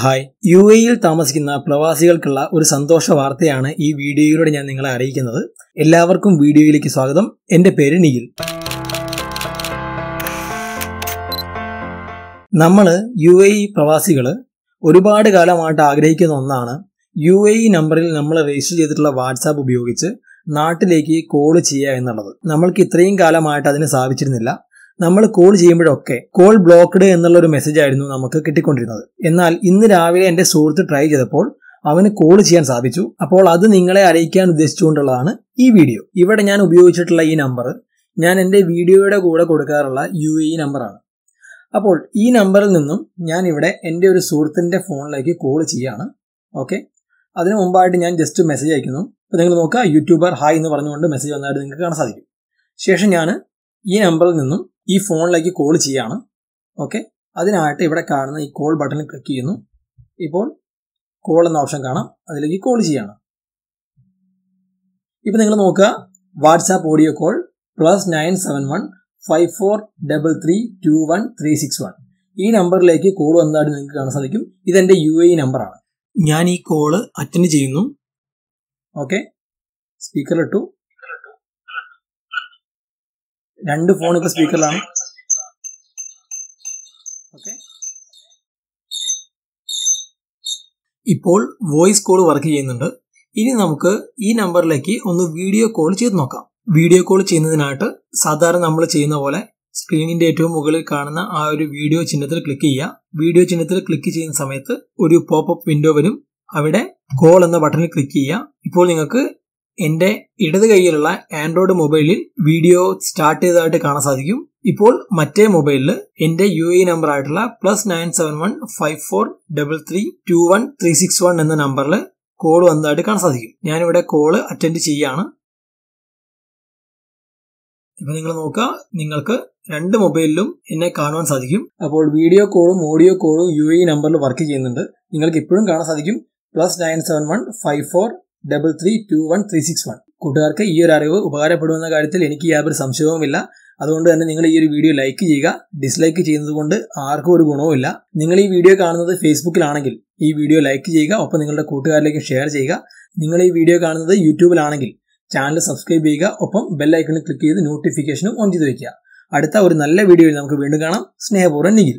Hi. U എയിൽ താമസിക്കുന്ന പ്രവാസികൾക്കുള്ള ഒരു സന്തോഷ വാർത്തയാണ് ഈ വീഡിയോയിലൂടെ ഞാൻ നിങ്ങളെ അറിയിക്കുന്നത്. എല്ലാവർക്കും വീഡിയോയിലേക്ക് സ്വാഗതം. എന്റെ പേര് നിഖിൽ. നമ്മൾ യു എ പ്രവാസികൾ ഒരുപാട് കാലമായിട്ട് ആഗ്രഹിക്കുന്ന ഒന്നാണ് യു എ നമ്പറിൽ നമ്മൾ രജിസ്റ്റർ ചെയ്തിട്ടുള്ള വാട്സാപ്പ് ഉപയോഗിച്ച് നാട്ടിലേക്ക് കോൾ ചെയ്യുക എന്നുള്ളത്. നമ്മൾക്ക് ഇത്രയും കാലമായിട്ട് അതിന് സാധിച്ചിരുന്നില്ല. നമ്മൾ കോൾ ചെയ്യുമ്പോഴൊക്കെ കോൾ ബ്ലോക്ക്ഡ് എന്നുള്ള ഒരു മെസ്സേജ് ആയിരുന്നു നമുക്ക് കിട്ടിക്കൊണ്ടിരുന്നത്. എന്നാൽ ഇന്ന് രാവിലെ എന്റെ സുഹൃത്ത് ട്രൈ ചെയ്തപ്പോൾ അവന് കോൾ ചെയ്യാൻ സാധിച്ചു. അപ്പോൾ അത് നിങ്ങളെ അറിയിക്കാൻ ഉദ്ദേശിച്ചുകൊണ്ടുള്ളതാണ് ഈ വീഡിയോ ഇവിടെ ഞാൻ ഉപയോഗിച്ചിട്ടുള്ള ഈ നമ്പർ ഞാൻ എന്റെ വീഡിയോയുടെ കൂടെ കൊടുക്കാറുള്ള യു എ നമ്പറാണ് അപ്പോൾ ഈ നമ്പറിൽ നിന്നും ഞാൻ ഇവിടെ എന്റെ ഒരു സുഹൃത്തിന്റെ ഫോണിലേക്ക് കോൾ ചെയ്യാണ്. ഓക്കെ അതിന് മുമ്പായിട്ട് ഞാൻ ജസ്റ്റ് മെസ്സേജ് അയക്കുന്നു. അപ്പോൾ നിങ്ങൾ നോക്കുക യൂട്യൂബർ ഹായ് എന്ന് പറഞ്ഞുകൊണ്ട് മെസ്സേജ് വന്നതായിട്ട് നിങ്ങൾക്ക് കാണാൻ സാധിക്കും. ശേഷം ഞാൻ ഈ നമ്പറിൽ നിന്നും ഈ ഫോണിലേക്ക് കോൾ ചെയ്യാണ്. ഓക്കെ അതിനായിട്ട് ഇവിടെ കാണുന്ന ഈ കോൾ ബട്ടണിൽ ക്ലിക്ക് ചെയ്യുന്നു. ഇപ്പോൾ കോൾ എന്ന ഓപ്ഷൻ കാണാം. അതിലേക്ക് കോൾ ചെയ്യാണ്. ഇപ്പം നിങ്ങൾ നോക്കുക. WhatsApp audio call plus nine seven one five four double three two one three six one ഈ നമ്പറിലേക്ക് കോൾ വന്നതായിട്ട് നിങ്ങൾക്ക് കാണാൻ സാധിക്കും. ഇതെന്റെ യു എ നമ്പറാണ് ഞാൻ ഈ കോൾ അറ്റൻഡ് ചെയ്യുന്നു. ഓക്കെ സ്പീക്കറിലിട്ടു രണ്ട് ഫോൺ ഇപ്പൊ സ്പീക്കറിലാണ് ഓക്കെ ഇപ്പോൾ വോയിസ് കോൾ വർക്ക് ചെയ്യുന്നുണ്ട്. ഇനി നമുക്ക് ഈ നമ്പറിലേക്ക് ഒന്ന് വീഡിയോ കോൾ ചെയ്ത് നോക്കാം. വീഡിയോ കോൾ ചെയ്യുന്നതിനായിട്ട് സാധാരണ നമ്മൾ ചെയ്യുന്ന പോലെ സ്ക്രീനിന്റെ ഏറ്റവും മുകളിൽ കാണുന്ന ആ ഒരു വീഡിയോ ചിഹ്നത്തിൽ ക്ലിക്ക് ചെയ്യുക. വീഡിയോ ചിഹ്നത്തിൽ ക്ലിക്ക് ചെയ്യുന്ന സമയത്ത് ഒരു പോപ്പ് അപ്പ് വിൻഡോ വരും. അവിടെ കോൾ എന്ന ബട്ടണിൽ ക്ലിക്ക് ചെയ്യുക. ഇപ്പോൾ നിങ്ങൾക്ക് എന്റെ ഇടത് കൈയിലുള്ള ആൻഡ്രോയിഡ് മൊബൈലിൽ വീഡിയോ സ്റ്റാർട്ട് ചെയ്തതായിട്ട് കാണാൻ സാധിക്കും. ഇപ്പോൾ മറ്റേ മൊബൈലിൽ എന്റെ യു എ നമ്പർ ആയിട്ടുള്ള plus nine seven one five four double three two one three six one എന്ന നമ്പറിൽ കോൾ വന്നതായിട്ട് കാണാൻ സാധിക്കും. ഞാനിവിടെ കോൾ അറ്റൻഡ് ചെയ്യാണ്. ഇപ്പൊ നിങ്ങൾ നോക്കുക നിങ്ങൾക്ക് രണ്ട് മൊബൈലിലും എന്നെ കാണുവാൻ സാധിക്കും. അപ്പോൾ വീഡിയോ കോളും ഓഡിയോ കോളും യു എ നമ്പറിൽ വർക്ക് ചെയ്യുന്നുണ്ട്. നിങ്ങൾക്ക് ഇപ്പോഴും കാണാൻ സാധിക്കും. Plus nine seven one five four double three two one three six one കൂട്ടുകാർക്ക് ഈ ഒരു അറിവ് ഉപകാരപ്പെടുമെന്ന കാര്യത്തിൽ എനിക്ക് യാതൊരു സംശയവുമില്ല. അതുകൊണ്ട് തന്നെ നിങ്ങൾ ഈ ഒരു വീഡിയോ ലൈക്ക് ചെയ്യുക. ഡിസ്ലൈക്ക് ചെയ്യുന്നത് കൊണ്ട് ആർക്കും ഒരു ഗുണവുമില്ല നിങ്ങൾ ഈ വീഡിയോ കാണുന്നത് ഫേസ്ബുക്കിലാണെങ്കിൽ ഈ വീഡിയോ ലൈക്ക് ചെയ്യുക. ഒപ്പം നിങ്ങളുടെ കൂട്ടുകാരിലേക്ക് ഷെയർ ചെയ്യുക. നിങ്ങൾ ഈ വീഡിയോ കാണുന്നത് യൂട്യൂബിലാണെങ്കിൽ ചാനൽ സബ്സ്ക്രൈബ് ചെയ്യുക. ഒപ്പം ബെല്ലൈക്കണിൽ ക്ലിക്ക് ചെയ്ത് നോട്ടിഫിക്കേഷനും ഓൺ ചെയ്ത് വയ്ക്കുക അടുത്ത ഒരു നല്ല വീഡിയോയിൽ നമുക്ക് വീണ്ടും കാണാം. സ്നേഹപൂർവം നിഖിൽ.